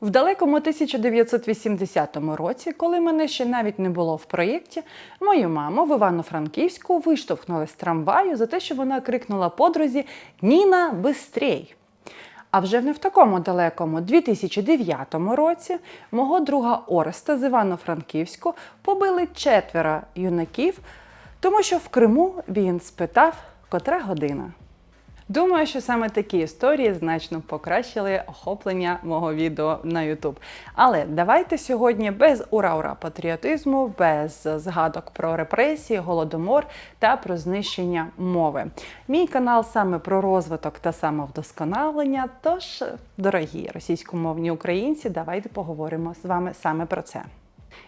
В далекому 1980 році, коли мене ще навіть не було в проєкті, мою маму в Івано-Франківську виштовхнули з трамваю за те, що вона крикнула подрузі Ніна, бистрій! А вже не в такому далекому 2009 році мого друга Ореста з Івано-Франківську побили четверо юнаків, тому що в Криму він спитав, котра година. Думаю, що саме такі історії значно покращили охоплення мого відео на YouTube. Але давайте сьогодні без ура-ура патріотизму, без згадок про репресії, голодомор та про знищення мови. Мій канал саме про розвиток та самовдосконалення. Тож, дорогі російськомовні українці, давайте поговоримо з вами саме про це.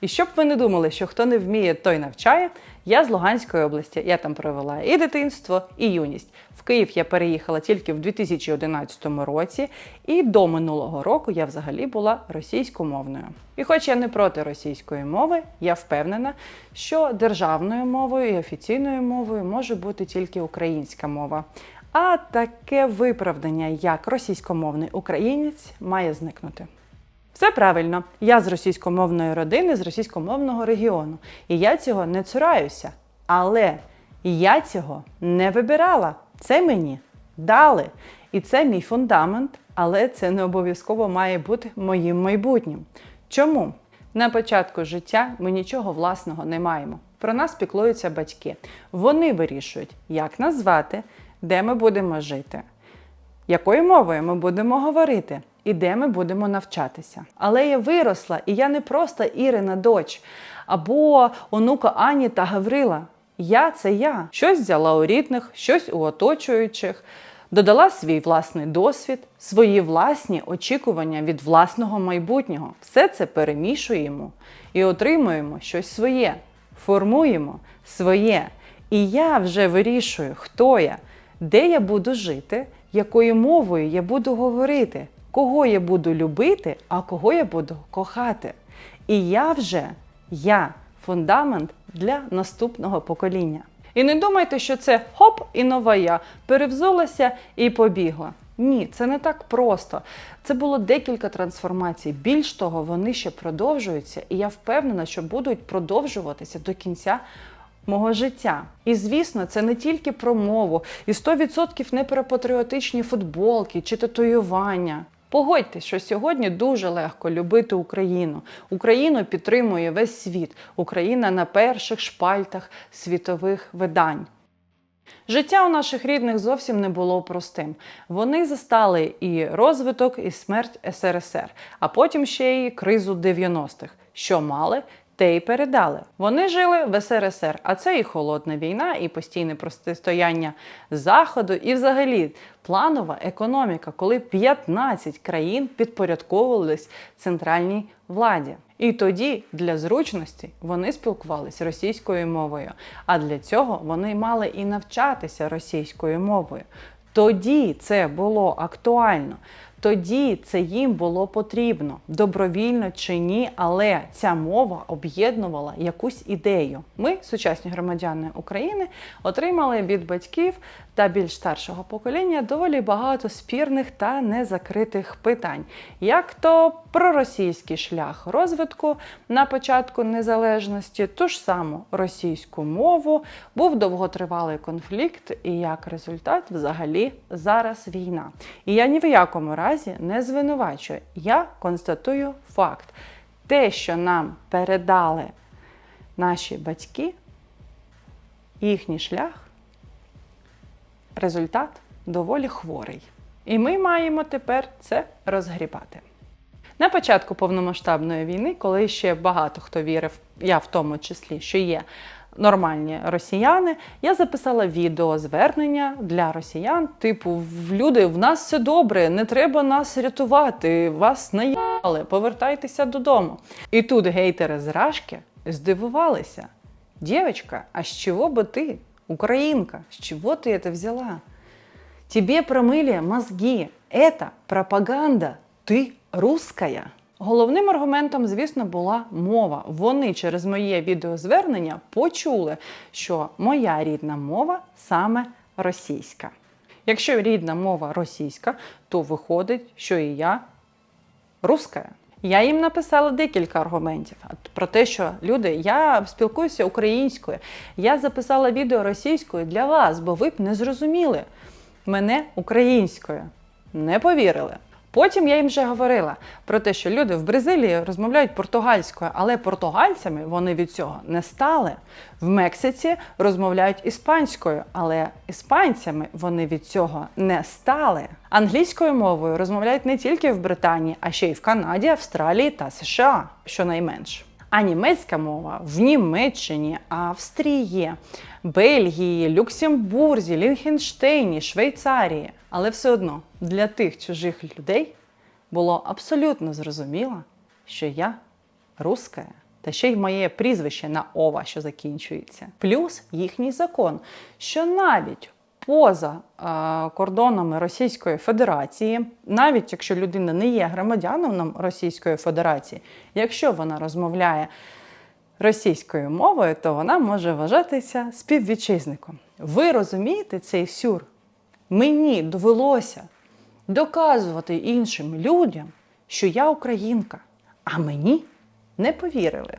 І щоб ви не думали, що хто не вміє, той навчає. Я з Луганської області. Я там провела і дитинство, і юність. В Київ я переїхала тільки в 2011 році, і до минулого року я взагалі була російськомовною. І хоч я не проти російської мови, я впевнена, що державною мовою і офіційною мовою може бути тільки українська мова. А таке виправдання, як російськомовний українець, має зникнути. Все правильно, я з російськомовної родини, з російськомовного регіону. І я цього не цураюся. Але я цього не вибирала. Це мені дали. І це мій фундамент, але це не обов'язково має бути моїм майбутнім. Чому? На початку життя ми нічого власного не маємо. Про нас піклуються батьки. Вони вирішують, як нас звати, де ми будемо жити якою мовою ми будемо говорити і де ми будемо навчатися. Але я виросла, і я не просто Ірина доч або онука Ані та Гаврила. Я це я. Щось взяла у рідних, щось у оточуючих, додала свій власний досвід, свої власні очікування від власного майбутнього. Все це перемішуємо і отримуємо щось своє, формуємо своє. І я вже вирішую, хто я, де я буду жити, якою мовою я буду говорити, кого я буду любити, а кого я буду кохати. І я вже я фундамент для наступного покоління. І не думайте, що це хоп і нова я перевзулася і побігла. Ні, це не так просто. Це було декілька трансформацій. Більш того, вони ще продовжуються, і я впевнена, що будуть продовжуватися до кінця мого життя. І звісно, це не тільки про мову, і 100% не про патріотичні футболки чи татуювання. Погодьтесь, що сьогодні дуже легко любити Україну. Україну підтримує весь світ. Україна на перших шпальтах світових видань. Життя у наших рідних зовсім не було простим. Вони застали і розвиток, і смерть СРСР, а потім ще й кризу 90-х. Що мали, те й передали. Вони жили в СРСР, а це і холодна війна, і постійне протистояння Заходу, і взагалі планова економіка, коли 15 країн підпорядковувались центральній владі. І тоді для зручності вони спілкувалися російською мовою, а для цього вони мали і навчатися російською мовою. Тоді це було актуально. Тоді це їм було потрібно, добровільно чи ні, але ця мова об'єднувала якусь ідею. Ми, сучасні громадяни України, отримали від батьків та більш старшого покоління доволі багато спірних та незакритих питань, як то проросійський шлях розвитку на початку незалежності, ту ж саму російську мову, був довготривалий конфлікт, і як результат, взагалі, зараз війна. І я ні в якому разі не звинувачую. Я констатую факт. Те, що нам передали наші батьки, їхній шлях, результат доволі хворий. І ми маємо тепер це розгрібати. На початку повномасштабної війни, коли ще багато хто вірив, я в тому числі, що є нормальні росіяни, я записала відео звернення для росіян, типу, люди, в нас все добре, не треба нас рятувати, вас наїбали, повертайтеся додому. І тут гейтери з Рашки здивувалися. Дівчинка, а з чого би ти, українка, з чого ти це взяла? Тебе промили мозги. Это пропаганда. Ти русская. Головним аргументом, звісно, була мова. Вони через моє відеозвернення почули, що моя рідна мова саме російська. Якщо рідна мова російська, то виходить, що і я русская. Я їм написала декілька аргументів про те, що люди, я спілкуюся українською, я записала відео російською для вас, бо ви б не зрозуміли мене українською. Не повірили. Потім я їм вже говорила про те, що люди в Бразилії розмовляють португальською, але португальцями вони від цього не стали. В Мексиці розмовляють іспанською, але іспанцями вони від цього не стали. Англійською мовою розмовляють не тільки в Британії, а ще й в Канаді, Австралії та США, щонайменш. А німецька мова в Німеччині, Австрії, Бельгії, Люксембурзі, Ліхенштейні, Швейцарії. Але все одно для тих чужих людей було абсолютно зрозуміло, що я руска, та ще й моє прізвище на ова, що закінчується. Плюс їхній закон, що навіть поза е, кордонами Російської Федерації, навіть якщо людина не є громадянином Російської Федерації, якщо вона розмовляє російською мовою, то вона може вважатися співвітчизником. Ви розумієте цей сюр? Мені довелося доказувати іншим людям, що я українка, а мені не повірили.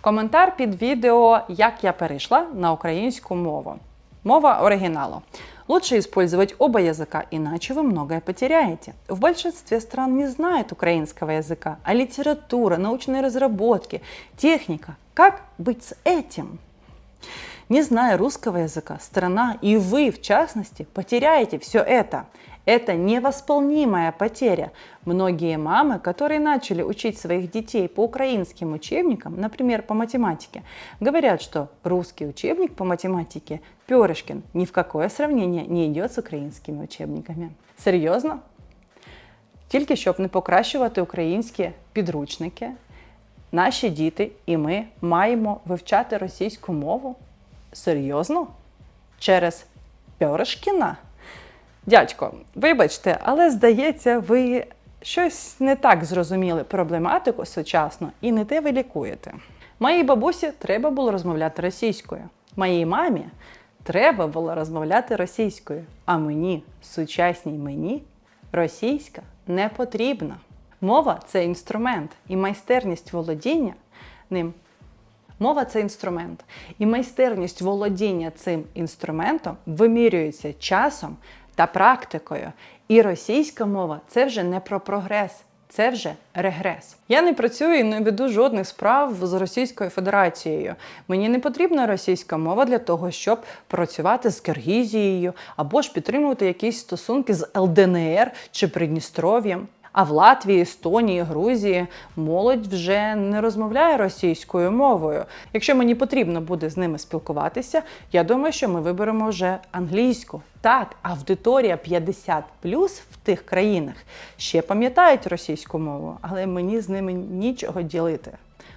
Коментар під відео, як я перейшла на українську мову. Мова оригиналу. Лучше использовать оба языка, иначе вы многое потеряете. В большинстве стран не знают украинского языка, а литература, научные разработки, техника. Как быть с этим? Не зная русского языка, страна и вы, в частности, потеряете все это. Это невосполнимая потеря. Многие мамы, которые начали учить своих детей по украинским учебникам, например, по математике, говорят, что русский учебник по математике Перышкин ни в какое сравнение не идет с українськими учебниками. Серйозно? Тільки щоб не покращувати українські підручники, наші діти і ми маємо вивчати російську мову. Серйозно? Через Пьоришкіна? Дядько, вибачте, але здається, ви щось не так зрозуміли проблематику сучасну і не те ви лікуєте. Моїй бабусі треба було розмовляти російською. Моїй мамі треба було розмовляти російською. А мені, сучасній мені, російська не потрібна. Мова це інструмент, і майстерність володіння ним Мова це інструмент, і майстерність володіння цим інструментом вимірюється часом та практикою. І російська мова це вже не про прогрес, це вже регрес. Я не працюю і не веду жодних справ з Російською Федерацією. Мені не потрібна російська мова для того, щоб працювати з Киргізією або ж підтримувати якісь стосунки з ЛДНР чи Придністров'ям. А в Латвії, Естонії, Грузії молодь вже не розмовляє російською мовою. Якщо мені потрібно буде з ними спілкуватися, я думаю, що ми виберемо вже англійську. Так, аудиторія 50 в тих країнах ще пам'ятають російську мову, але мені з ними нічого ділити.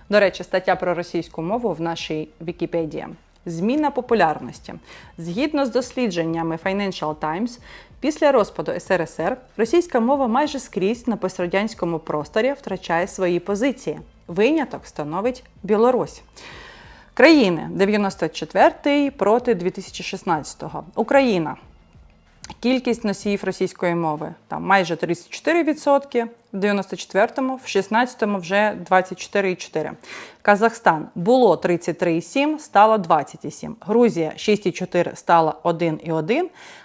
До речі, стаття про російську мову в нашій Вікіпедії. Зміна популярності. Згідно з дослідженнями Financial Times, після розпаду СРСР російська мова майже скрізь на пострадянському просторі втрачає свої позиції. Виняток становить Білорусь. Країни 94 проти 2016-го. Україна. Кількість носіїв російської мови там майже 34%, в 94-му, в 16-му вже 24,4. Казахстан було 33,7, стало 27. Грузія 6,4 стала 1,1,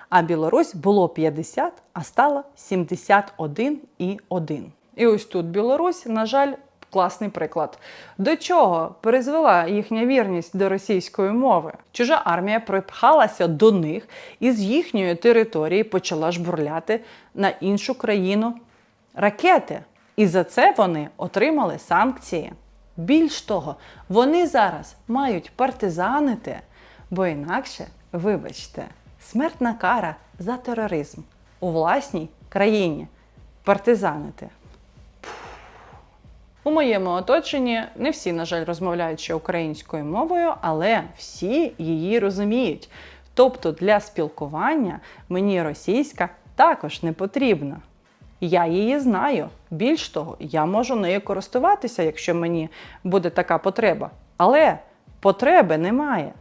а Білорусь було 50, а стало 71,1. І ось тут Білорусь, на жаль, класний приклад. До чого призвела їхня вірність до російської мови? Чужа армія припхалася до них і з їхньої території почала жбурляти на іншу країну ракети. І за це вони отримали санкції. Більш того, вони зараз мають партизанити, бо інакше, вибачте, смертна кара за тероризм у власній країні. Партизанити. У моєму оточенні не всі, на жаль, розмовляють ще українською мовою, але всі її розуміють. Тобто для спілкування мені російська також не потрібна. Я її знаю. Більш того, я можу нею користуватися, якщо мені буде така потреба. Але потреби немає.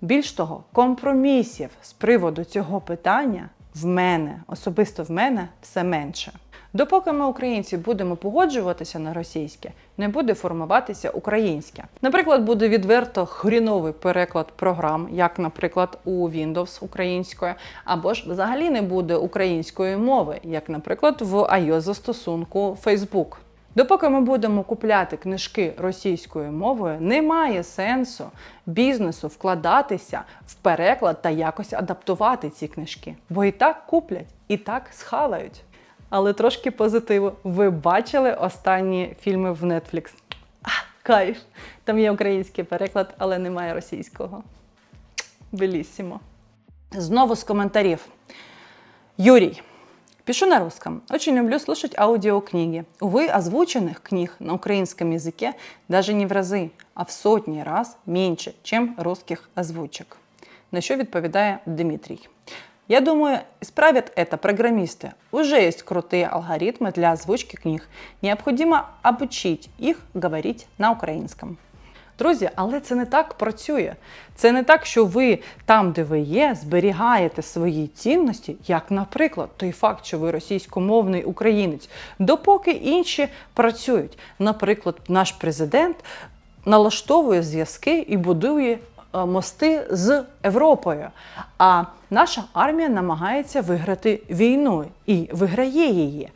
Більш того, компромісів з приводу цього питання в мене, особисто в мене, все менше. Допоки ми, українці, будемо погоджуватися на російське, не буде формуватися українське. Наприклад, буде відверто хріновий переклад програм, як, наприклад, у Windows українською, або ж взагалі не буде української мови, як, наприклад, в iOS застосунку Facebook. Допоки ми будемо купляти книжки російською мовою, немає сенсу бізнесу вкладатися в переклад та якось адаптувати ці книжки. Бо і так куплять, і так схавають Але трошки позитиву. Ви бачили останні фільми в Netflix? А, кайф! Там є український переклад, але немає російського. Белісімо. Знову з коментарів. Юрій. Пишу на русском. Очень люблю слушать аудиокниги. Увы, озвученных книг на украинском языке даже не в разы, а в сотни раз меньше, чем русских озвучек. На що відповідає Дмитрий. Я думаю, исправят это программисты. Уже есть крутые алгоритмы для озвучки книг. Необходимо обучить их говорить на украинском. Друзі, але це не так працює. Це не так, що ви там, де ви є, зберігаєте свої цінності, як, наприклад, той факт, що ви російськомовний українець, допоки інші працюють. Наприклад, наш президент налаштовує зв'язки і будує е, мости з Європою. А наша армія намагається виграти війну і виграє її.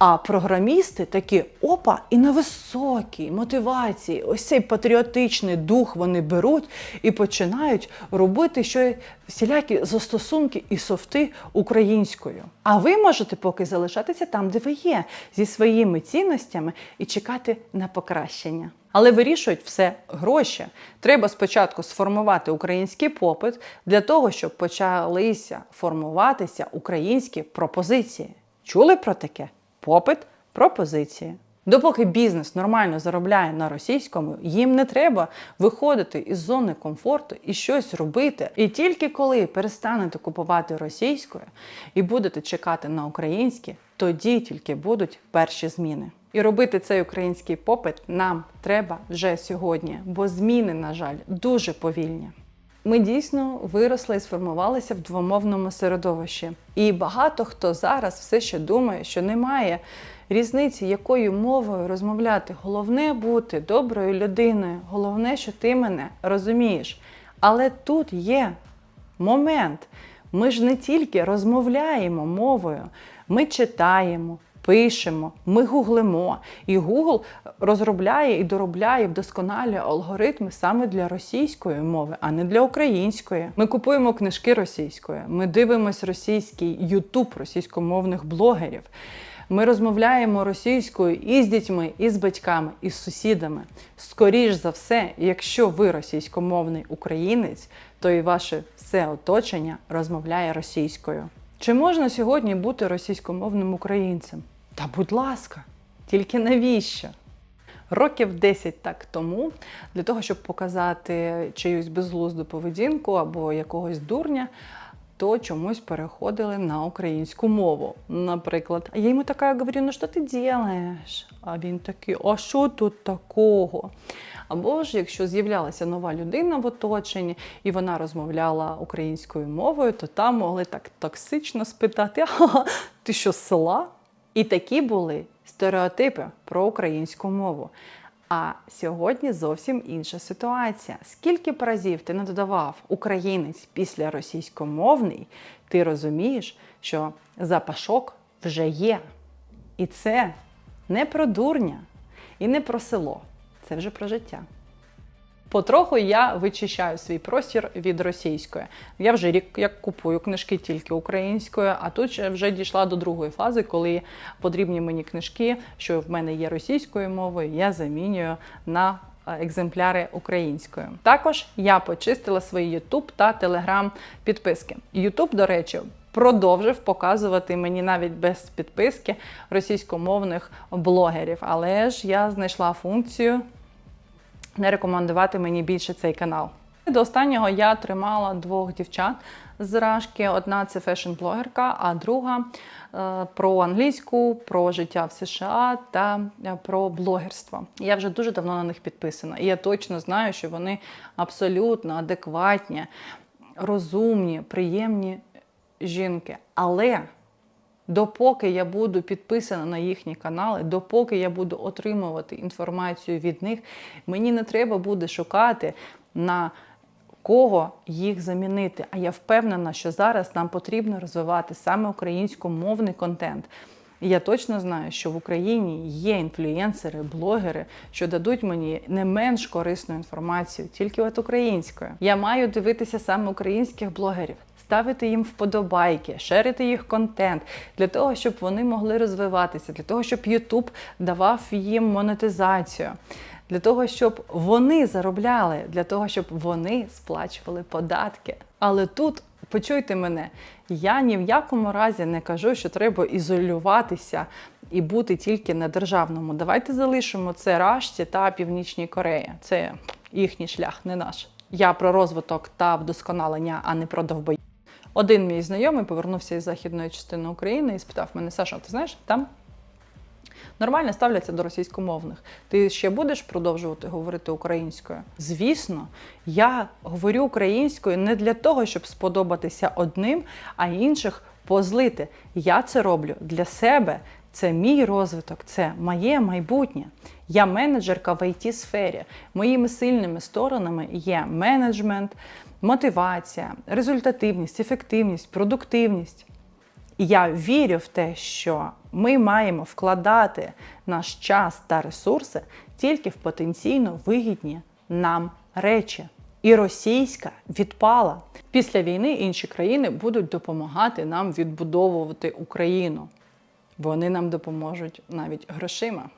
А програмісти такі опа, і на високій мотивації, ось цей патріотичний дух вони беруть і починають робити що всілякі застосунки і софти українською. А ви можете поки залишатися там, де ви є, зі своїми цінностями і чекати на покращення. Але вирішують все гроші. Треба спочатку сформувати український попит для того, щоб почалися формуватися українські пропозиції. Чули про таке? Попит, пропозиції. Допоки бізнес нормально заробляє на російському, їм не треба виходити із зони комфорту і щось робити. І тільки коли перестанете купувати російською і будете чекати на українське, тоді тільки будуть перші зміни. І робити цей український попит нам треба вже сьогодні, бо зміни, на жаль, дуже повільні. Ми дійсно виросли і сформувалися в двомовному середовищі. І багато хто зараз все ще думає, що немає різниці, якою мовою розмовляти. Головне бути доброю людиною, головне, що ти мене розумієш. Але тут є момент. Ми ж не тільки розмовляємо мовою, ми читаємо, пишемо, ми гуглимо. І Google розробляє і доробляє, вдосконалює алгоритми саме для російської мови, а не для української. Ми купуємо книжки російською, ми дивимося російський Ютуб російськомовних блогерів. Ми розмовляємо російською і з дітьми, і з батьками, і з сусідами. Скоріш за все, якщо ви російськомовний українець, то і ваше все оточення розмовляє російською. Чи можна сьогодні бути російськомовним українцем? Та будь ласка, тільки навіщо? Років 10 так тому, для того, щоб показати чиюсь безглузду поведінку або якогось дурня, то чомусь переходили на українську мову. Наприклад, я йому така говорю, ну що ти робиш? А він такий, а що тут такого? Або ж якщо з'являлася нова людина в оточенні і вона розмовляла українською мовою, то там могли так токсично спитати: а ти що села? І такі були стереотипи про українську мову. А сьогодні зовсім інша ситуація. Скільки б разів ти не додавав українець після російськомовний, ти розумієш, що запашок вже є. І це не про дурня і не про село, це вже про життя. Потроху я вичищаю свій простір від російської. Я вже рік як купую книжки тільки українською, а тут вже дійшла до другої фази, коли потрібні мені книжки, що в мене є російською мовою, я замінюю на е, екземпляри українською. Також я почистила свої YouTube та Telegram підписки. YouTube, до речі. Продовжив показувати мені навіть без підписки російськомовних блогерів, але ж я знайшла функцію не рекомендувати мені більше цей канал. До останнього я тримала двох дівчат з Рашки. Одна це фешн-блогерка, а друга е, про англійську, про життя в США та е, про блогерство. Я вже дуже давно на них підписана, і я точно знаю, що вони абсолютно адекватні, розумні, приємні жінки. Але Допоки я буду підписана на їхні канали, допоки я буду отримувати інформацію від них, мені не треба буде шукати на кого їх замінити. А я впевнена, що зараз нам потрібно розвивати саме українськомовний контент. Я точно знаю, що в Україні є інфлюєнсери, блогери, що дадуть мені не менш корисну інформацію, тільки от українською. Я маю дивитися саме українських блогерів, ставити їм вподобайки, шерити їх контент для того, щоб вони могли розвиватися, для того, щоб YouTube давав їм монетизацію. Для того, щоб вони заробляли, для того, щоб вони сплачували податки. Але тут почуйте мене, я ні в якому разі не кажу, що треба ізолюватися і бути тільки на державному. Давайте залишимо це Рашці та Північній Кореї. Це їхній шлях, не наш. Я про розвиток та вдосконалення, а не про довбої. Один мій знайомий повернувся із західної частини України і спитав мене: Саша, ти знаєш, там нормально ставляться до російськомовних. Ти ще будеш продовжувати говорити українською? Звісно, я говорю українською не для того, щоб сподобатися одним, а інших позлити. Я це роблю для себе. Це мій розвиток, це моє майбутнє. Я менеджерка в it сфері. Моїми сильними сторонами є менеджмент, мотивація, результативність, ефективність, продуктивність. Я вірю в те, що ми маємо вкладати наш час та ресурси тільки в потенційно вигідні нам речі. І російська відпала. Після війни інші країни будуть допомагати нам відбудовувати Україну. Вони нам допоможуть навіть грошима.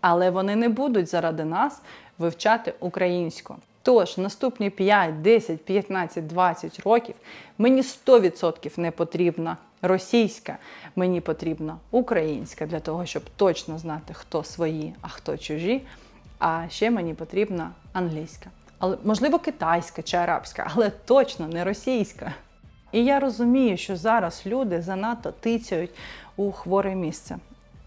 Але вони не будуть заради нас вивчати українську. Тож наступні 5, 10, 15, 20 років мені 100% не потрібна російська, мені потрібна українська для того, щоб точно знати, хто свої, а хто чужі. А ще мені потрібна англійська. Але можливо китайська чи арабська, але точно не російська. І я розумію, що зараз люди занадто тицяють у хворе місце.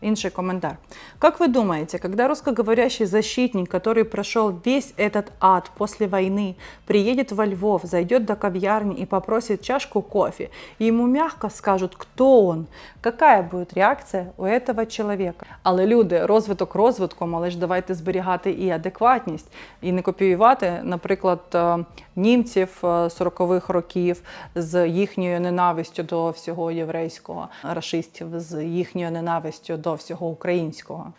Інший коментар. Как вы думаете, когда русскоговорящий защитник, который прошел весь этот ад после войны, приедет во Львов, зайдет до кав'ярни и попросит чашку кофе, и ему мягко скажут, кто он, какая будет реакція у этого человека? Але люди, розвиток розвитком, але ж давайте зберігати і адекватність, і не копіювати, наприклад, е, німців е, 40-х років з їхньою ненавистю до всього єврейського, рашистів з їхньою ненавистю до всього українського.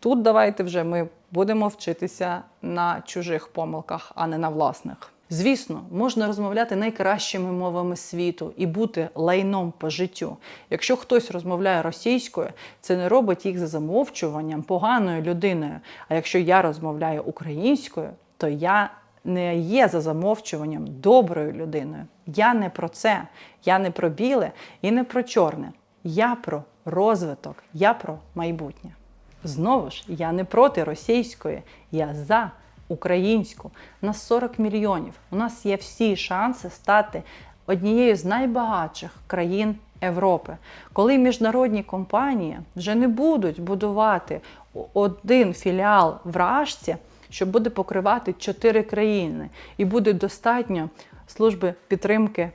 Тут давайте вже ми будемо вчитися на чужих помилках, а не на власних. Звісно, можна розмовляти найкращими мовами світу і бути лайном по життю. Якщо хтось розмовляє російською, це не робить їх за замовчуванням поганою людиною. А якщо я розмовляю українською, то я не є за замовчуванням доброю людиною. Я не про це. Я не про біле і не про чорне. Я про розвиток, я про майбутнє. Знову ж, я не проти російської, я за українську. Нас 40 мільйонів. У нас є всі шанси стати однією з найбагатших країн Європи. Коли міжнародні компанії вже не будуть будувати один філіал в Рашці, що буде покривати чотири країни, і буде достатньо служби підтримки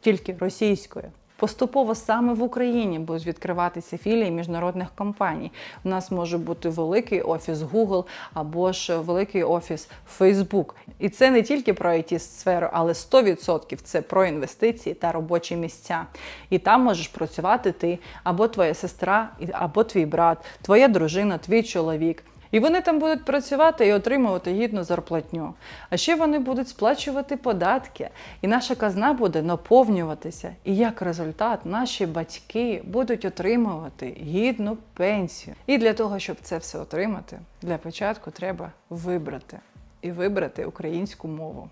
тільки російської. Поступово саме в Україні будуть відкриватися філії міжнародних компаній. У нас може бути великий офіс Google або ж великий офіс Facebook. І це не тільки про it сферу але 100% це про інвестиції та робочі місця. І там можеш працювати ти або твоя сестра, або твій брат, твоя дружина, твій чоловік. І вони там будуть працювати і отримувати гідну зарплатню. А ще вони будуть сплачувати податки, і наша казна буде наповнюватися. І як результат, наші батьки будуть отримувати гідну пенсію. І для того, щоб це все отримати, для початку треба вибрати і вибрати українську мову.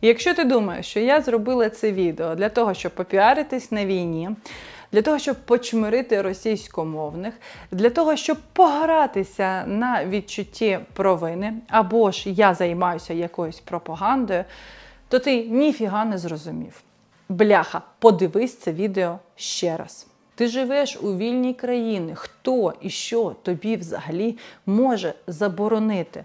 І якщо ти думаєш, що я зробила це відео для того, щоб попіаритись на війні, для того, щоб почмирити російськомовних, для того, щоб погратися на відчутті провини, або ж я займаюся якоюсь пропагандою, то ти ніфіга не зрозумів. Бляха, подивись це відео ще раз. Ти живеш у вільній країні. Хто і що тобі взагалі може заборонити?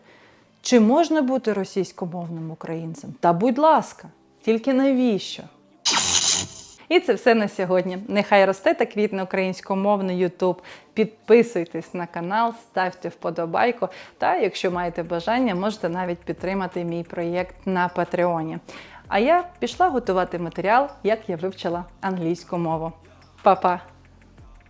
Чи можна бути російськомовним українцем? Та будь ласка, тільки навіщо? І це все на сьогодні. Нехай росте та квітне українськомовний YouTube. Підписуйтесь на канал, ставте вподобайку. Та якщо маєте бажання, можете навіть підтримати мій проєкт на Патреоні. А я пішла готувати матеріал, як я вивчила англійську мову. Па-па!